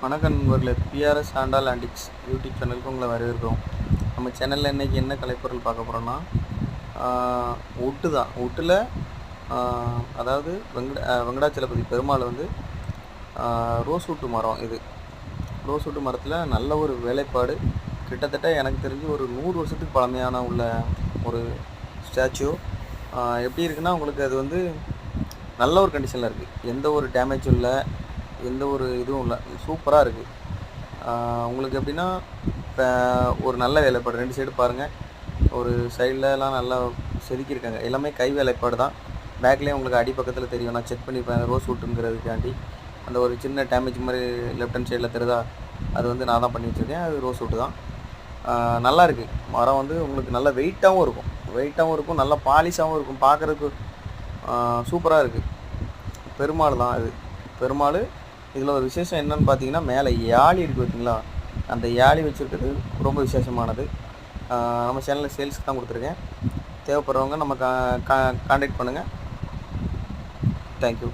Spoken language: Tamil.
வணக்கம் நண்பர்களே. பிஆர்எஸ் ஆண்டால் ஆண்டிக்ஸ் யூடியூப் சேனலுக்கு உங்களை வரவேற்கிறோம். நம்ம சேனலில் இன்றைக்கி என்ன கலைப்பொருள் பார்க்க போகிறோன்னா ஒட்டு தான். ஒட்டில் அதாவது வெங்கட வெங்கடாச்சலபதி பெருமாள் வந்து ரோஸ் ஒட்டு மரம் இது. ரோஸ் ஒட்டு மரத்தில் நல்ல ஒரு வேலைப்பாடு. கிட்டத்தட்ட எனக்கு தெரிஞ்சு ஒரு நூறு வருஷத்துக்கு பழமையான உள்ள ஒரு ஸ்டாச்சு எப்படி இருக்குன்னா உங்களுக்கு அது வந்து நல்ல ஒரு கண்டிஷனில் இருக்குது எந்த ஒரு டேமேஜும் இல்லை. எந்த ஒரு இதுவும் இல்லை. சூப்பராக இருக்குது உங்களுக்கு எப்படின்னா இப்போ ஒரு நல்ல வேலைப்பாடு ரெண்டு சைடு பாருங்கள் ஒரு சைட்லலாம் நல்லா செதுக்கியிருக்காங்க. எல்லாமே கை வேலைப்பாடு தான். பேக்லேயே உங்களுக்கு அடி பக்கத்தில் தெரியும். நான் செக் பண்ணிப்பேன் ரோஸ் விட்டுங்கிறதுக்காண்டி அந்த ஒரு சின்ன டேமேஜ் மாதிரி லெஃப்ட் ஹேண்ட் சைடில் தெரியுதா அது வந்து நான் தான் பண்ணி வச்சுருக்கேன். அது ரோஸ் விட்டு தான். நல்லா இருக்குது மரம் வந்து உங்களுக்கு நல்ல வெயிட்டாகவும் இருக்கும். வெயிட்டாகவும் இருக்கும். நல்லா பாலிஷாகவும் இருக்கும். பார்க்குறதுக்கு சூப்பராக இருக்குது பெருமாள் தான் அது. பெருமாள் இதில் ஒரு விசேஷம் என்னன்னு பார்த்தீங்கன்னா மேலே யாழி இருக்குது பார்த்தீங்களா? அந்த யாழி வச்சுருக்கிறது ரொம்ப விசேஷமானது. நம்ம சேனலில் சேல்ஸ்க்கு தான் கொடுத்துருக்கேன். தேவைப்படுறவங்க நம்ம கா கான்டாக்ட் பண்ணுங்கள் தேங்க்யூ